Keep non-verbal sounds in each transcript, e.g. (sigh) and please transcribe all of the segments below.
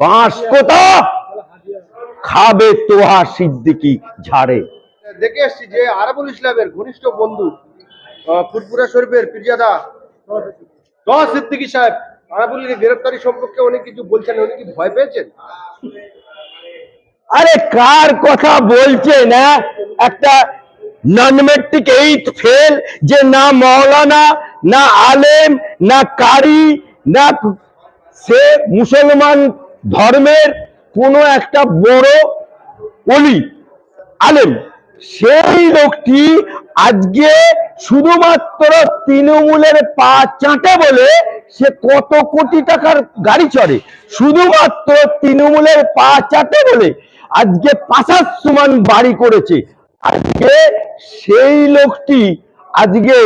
বাঁশ কোথা? খাবে তোহা সিদ্দিকি ঝাড়ে। দেখে এসছি যে আরবুল ইসলামের ঘনিষ্ঠ বন্ধু আহ, ফুটপুরা শরীফের পিরজাদা দশ সিদ্দিকী সাহেব আরাবুলের গ্রেফতারি সম্পর্কে অনেক কিছু বলছেন উনি কি ভয় পেয়েছেন? আরে কার কথা বলছে না একটা নন মেট্রিক এইট ফেল যে না মৌলানা না আলেম না কারি না সে মুসলমান ধর্মের কোনো একটা বড় অলি, আলেম। সেই লোকটি আজকে শুধুমাত্র তৃণমূলের পা চাটে বলে সে কত কোটি টাকার গাড়ি চড়ে। শুধুমাত্র তৃণমূলের পা চাটে বলে আজকে পাশার সমান বাড়ি করেছে। আজকে সেই লোকটি আজকে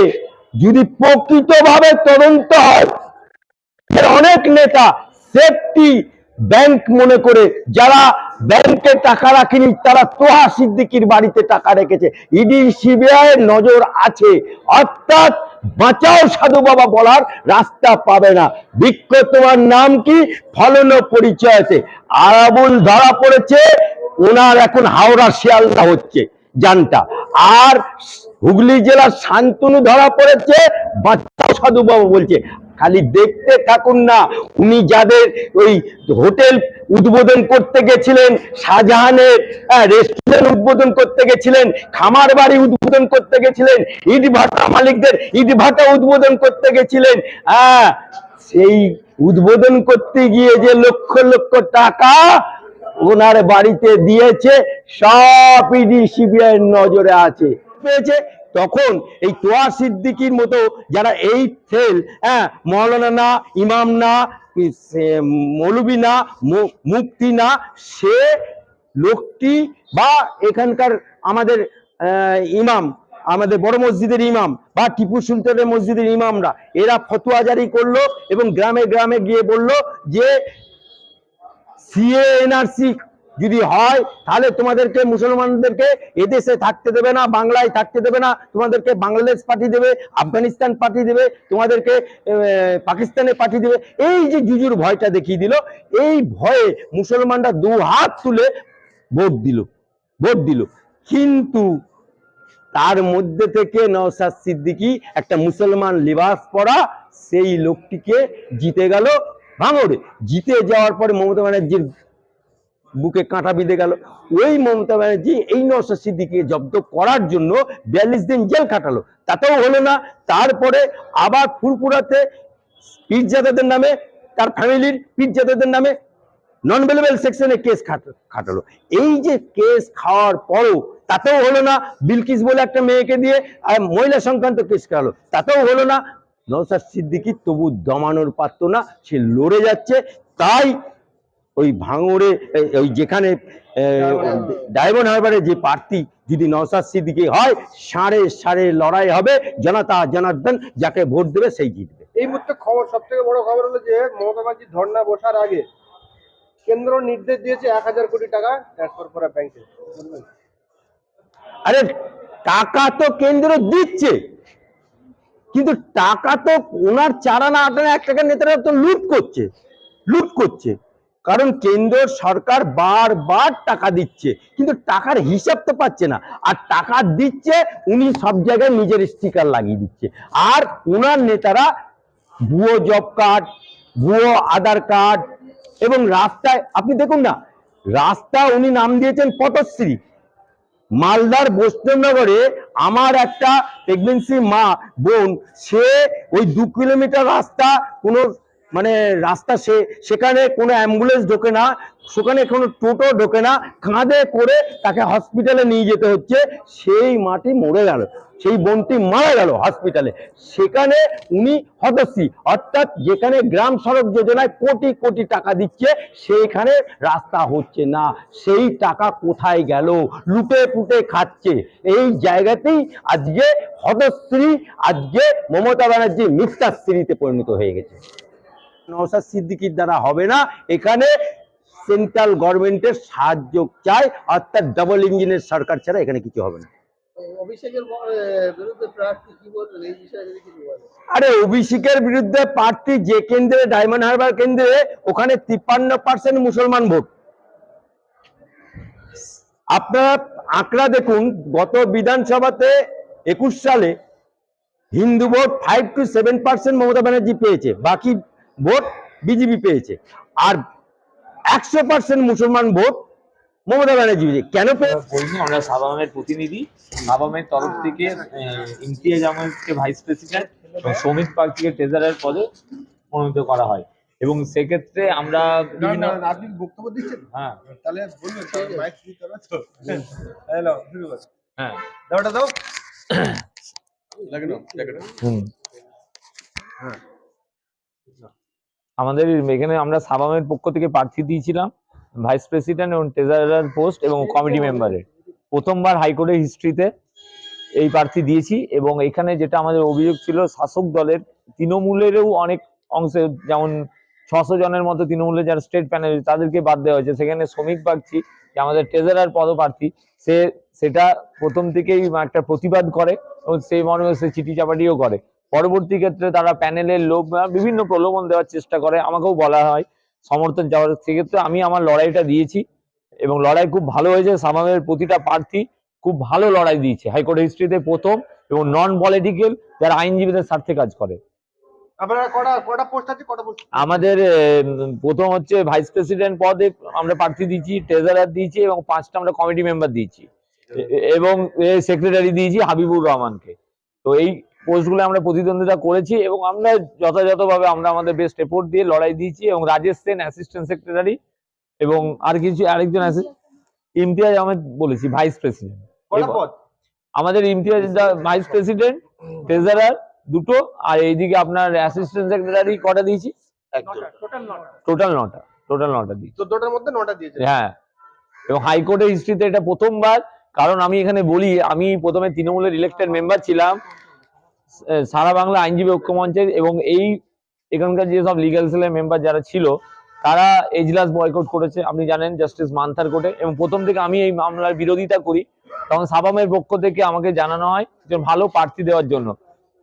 যদি প্রকৃতভাবে তদন্ত হয় অনেক নেতা সেফটি ব্যাংক মনে করে যারা ব্যাংকে টাকা রাখেনি, তারা তোহা সিদ্দিকির বাড়িতে টাকা রেখেছে। ইডি, সিবিআই নজর আছে। অর্থাৎ বাঁচাও সাধু বাবা বলার রাস্তা পাবে না। বৃক্ষ, তোমার নাম কি? ফলন পরিচয় আছে। আরাবুল ধরা পড়েছে, ওনার এখন হাওড়া শিয়ালদা হচ্ছে জানটা আর হুগলি জেলার শান্তনু ধরা পড়েছে বাচ্চাও সাধু বাবা বলছে। খালি দেখতে থাকুন না। উনি যাদের ওই হোটেল উদ্বোধন করতে গেছিলেন, শাহজাহানের রেস্টুরেন্ট উদ্বোধন করতে গেছিলেন খামার বাড়ি উদ্বোধন করতে গেছিলেন ইট ভাটা মালিকদের ইট ভাটা উদ্বোধন করতে গেছিলেন হ্যাঁ সেই উদ্বোধন করতে গিয়ে যে লক্ষ লক্ষ টাকা ওনার বাড়িতে দিয়েছে, সব ইডি সিবিআই নজরে আছে। পেয়েছে তখন এই তোয়া সিদ্দিকির মতো যারা এই ফেল হ্যাঁ মৌলানা না, ইমাম না মৌলবী না মুক্তি না, সে লোকটি বা এখানকার আমাদের ইমাম, আমাদের বড় মসজিদের ইমাম বা টিপু সুলতানের মসজিদের ইমামরা, এরা ফতোয়া জারি করল এবং গ্রামে গ্রামে গিয়ে বলল যে সিএ এনআরসি যদি হয়, তাহলে তোমাদেরকে মুসলমানদেরকে এদেশে থাকতে দেবে না, বাংলায় থাকতে দেবে না, তোমাদেরকে বাংলাদেশ পাঠিয়ে দেবে, আফগানিস্তান পাঠিয়ে দেবে, তোমাদেরকে পাকিস্তানে পাঠিয়ে দেবে। এই যে জুজুর ভয়টা দেখিয়ে দিল, এই ভয়ে মুসলমানরা দু হাত তুলে ভোট দিল ভোট দিল। কিন্তু তার মধ্যে থেকে নওসাদ সিদ্দিকি একটা মুসলমান লিবাস পরা সেই লোকটিকে জিতে গেল ভাঙড়ে। জিতে যাওয়ার পরে মমতা ব্যানার্জির বুকে কাঁটা বিঁধে গেল। ওই মমতা ব্যানার্জি এই নওসাদ সিদ্দিকিকে জব্দ করার জন্য বিয়াল্লিশ দিন জেল কাটালো তাতেও হলো না। তারপরে আবার ফুরপুরাতে পীরজাদাদের নামে, তার ফ্যামিলির পীরজাদাদের নামে নন ভেলেবল সেকশনে কেস খাটালো। এই যে কেস খাওয়ার পরও তাতেও হলো না। বিলকিস বলে একটা মেয়েকে দিয়ে আর মহিলা সংক্রান্ত কেস খাওয়ালো। তাতেও হলো না। নৌসাদ সিদ্দিকি তবু দমানোর পারতো না। সে লড়ে যাচ্ছে। তাই ওই ভাঙড়ে ওই যেখানে ডায়মন্ড হারবারে যে প্রার্থী যদি নওসাদ সিদ্দিকি হয় সাড়ে সাড়ে লড়াই হবে জনতা জনার্দন যাকে ভোট দেবে সেই জিতবে। এই মুহূর্তে খবর সব থেকে বড় খবর হলো যে মমতা ব্যানার্জি ধর্ণা বসার আগে কেন্দ্র নির্দেশ দিয়েছে এক হাজার কোটি টাকা ট্রান্সফার করা ব্যাংকে আরে টাকা তো কেন্দ্র দিচ্ছে কিন্তু টাকা তো ওনার চারানা আটানা এক টাকার নেতারা তো লুট করছে লুট করছে। কারণ কেন্দ্র সরকার বারবার টাকা দিচ্ছে, কিন্তু টাকার হিসাব তো পাচ্ছে না। আর টাকা দিচ্ছে, উনি সব জায়গায় নিজের স্টিকার লাগিয়ে দিচ্ছে। আর ওনার নেতারা ভুয়ো জব কার্ড ভুয়ো আধার কার্ড এবং রাস্তায়, আপনি দেখুন না রাস্তা উনি নাম দিয়েছেন পটশ্রী। মালদার বৈষ্ণবনগরে আমার একটা প্রেগনেন্সি মা বোন, সে ওই দু কিলোমিটার রাস্তা, কোনো মানে রাস্তা সে, সেখানে কোনো অ্যাম্বুলেন্স ঢোকে না, সেখানে কোনো টোটো ঢোকে না, কাঁধে করে তাকে হসপিটালে নিয়ে যেতে হচ্ছে। সেই মাটি মরে গেল, সেই বোনটি মারা গেল হসপিটালে সেখানে উনি হতশ্রী অর্থাৎ যেখানে গ্রাম সড়ক যোজনায় কোটি কোটি টাকা দিচ্ছে, সেইখানে রাস্তা হচ্ছে না। সেই টাকা কোথায় গেল? লুটে পুটে খাচ্ছে। এই জায়গাতেই আজকে হতশ্রী আজকে মমতা ব্যানার্জি মিথ্যাশ্রীতে পরিণত হয়ে গেছে। নওসাদ সিদ্দিকির দ্বারা হবে না। এখানে সেন্ট্রাল গভর্নমেন্টের সাহায্য চাই অর্থাৎ ডাবল ইঞ্জিনের সরকার ছাড়া এখানে কিছু হবে না। আরে অভিষেকের বিরুদ্ধে প্রার্থী যে কেন্দ্রে ডায়মন্ড হারবার কেন্দ্রে ওখানে তিপ্পান্ন পার্সেন্ট মুসলমান ভোট। আপনারা আঁকড়া দেখুন গত বিধানসভাতে একুশ সালে Hindu vote five two seven percent Mamata Banerjee পেয়েছে। বাকি ভোট বিজেপি পেয়েছে। আর একশো পার্সেন্ট মুসলমান ভোট মমতা ব্যানার্জি কেন করিনি আমরা সাবামের প্রতিনিধি। সাবামের তরফ থেকে ইমতিয়াজ আহমেদকে ভাইস প্রেসিডেন্ট এবং সৌমিক পার্ককে ট্রেজারার পদে মনোনীত করা হয়। এবং সেক্ষেত্রে আমরা বিভিন্ন আপনি বক্তব্য দিচ্ছেন? হ্যাঁ। তাহলে বলবেন মাইক দিতে হবে তো। হ্যালো শুরু করো। হ্যাঁ। দাওটা দাও। (clears throat) লাগানো লাগানো হুম। আমাদের এখানে আমরা সাবামের পক্ষ থেকে প্রার্থী দিয়েছিলাম, ভাইস প্রেসিডেন্ট এবং ট্রেজারার পোস্ট এবং কমিটি মেম্বারের। প্রথমবার হাইকোর্টের হিস্ট্রিতে এই প্রার্থী দিয়েছি এবং এখানে যেটা আমাদের অভিযোগ ছিল, শাসক দলের তৃণমূলেরও অনেক অংশে, যেমন ছশো জনের মতো তৃণমূলের যারা স্টেট প্যানেল, তাদেরকে বাদ দেওয়া হয়েছে। সেখানে শ্রমিক বাগচি যে আমাদের ট্রেজারার পদপ্রার্থী, সে সেটা প্রথম থেকেই একটা প্রতিবাদ করে এবং সেই মর্মে সে চিঠি চাপাটিও করে। পরবর্তী ক্ষেত্রে তারা প্যানেলের লোক বিভিন্ন প্রলোভন দেওয়ার চেষ্টা করে আমাকেও বলা হয় সমর্থন চাওয়ার। সেক্ষেত্রে আমি আমার লড়াইটা দিয়েছি এবং লড়াই খুব ভালো হয়েছে। সামামের প্রতিটা প্রার্থী খুব ভালো লড়াই দিয়েছে। হাইকোর্ট হিস্ট্রিতে প্রথম এবং নন পলিটিক্যাল যারা আইনজীবীদের স্বার্থে কাজ করে। আমাদের প্রথম হচ্ছে ভাইস প্রেসিডেন্ট পদে আমরা প্রার্থী দিয়েছি ট্রেজারার দিয়েছি এবং পাঁচটা আমরা কমিটি মেম্বার দিয়েছি। এবং সেক্রেটারি দিয়েছি হাবিবুর রহমানকে। তো এই পোস্টগুলো আমরা প্রতিদ্বন্দ্বিতা করেছি এবং আমরা যথাযথভাবে আমরা আমাদের বেস্ট এফোর্ট দিয়ে লড়াই দিয়েছি এবং রাজেশ সেন অ্যাসিস্ট্যান্ট সেক্রেটারি এবং আর কিছু আরেকজন আছে ইমতিয়াজ আহমেদ বলেছি ভাইস প্রেসিডেন্ট আমাদের ইমতিয়াজ ভাইস প্রেসিডেন্ট ট্রেজারার দুটো আর এইদিকে আপনার অ্যাসিস্ট্যান্ট সেক্রেটারি কটা দিয়েছি? টোটাল নটা টোটাল নটা। দিয়েছি। চোদ্দটার মধ্যে নটা দিয়েছে হ্যাঁ এবং হাইকোর্টের হিস্ট্রিতে এটা প্রথমবার কারণ আমি এখানে বলি আমি প্রথমে তৃণমূলের ইলেক্টেড মেম্বার ছিলাম সারা বাংলা আইনজীবী ঐক্য মঞ্চের এবং এই এখানকার যেসব লিগ্যাল সেলের মেম্বার যারা ছিল, তারা এজলাস বয়কট করেছে। আপনি জানেন জাস্টিস মান্থার কোর্টে এবং প্রথম থেকে আমি এই মামলার বিরোধিতা করি। তখন সাবামের পক্ষ থেকে আমাকে জানানো হয় যে ভালো প্রার্থী দেওয়ার জন্য।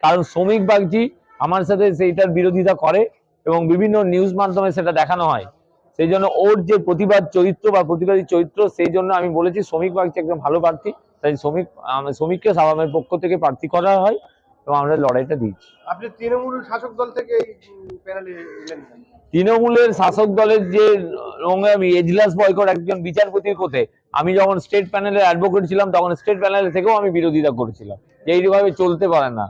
কারণ শ্রমিক বাগজি আমার সাথে সেইটার বিরোধিতা করে এবং বিভিন্ন নিউজ মাধ্যমে সেটা দেখানো হয়। সেই জন্য ওর যে প্রতিবাদ চরিত্র বা প্রতিবাদী চরিত্র, সেই জন্য আমি বলেছি শ্রমিক বাগচি একজন ভালো প্রার্থী। তাই শ্রমিক শ্রমিককে সাবামের পক্ষ থেকে প্রার্থী করা হয়। এবং আমরা লড়াইটা দিচ্ছি। আপনি তৃণমূল শাসক দল থেকে তৃণমূলের শাসক দলের যে নোংরামি এজলাস বয়কট একজন বিচারপতির কোথে আমি যখন স্টেট প্যানেলের অ্যাডভোকেট ছিলাম তখন স্টেট প্যানেল থেকেও আমি বিরোধিতা করেছিলাম। যে এইভাবে চলতে পারে না।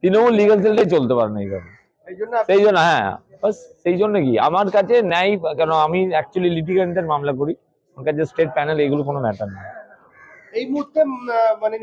তৃণমূল লিগাল সেলটাই চলতে পারে না এইভাবে। সেই জন্য হ্যাঁ বাস সেই জন্য কি? আমার কাছে ন্যায় কেন আমি অ্যাকচুয়ালি লিটিগেন্টের মামলা করি। আমার কাছে স্টেট প্যানেল এগুলো কোনো ম্যাটার না। এই মুহূর্তে মানে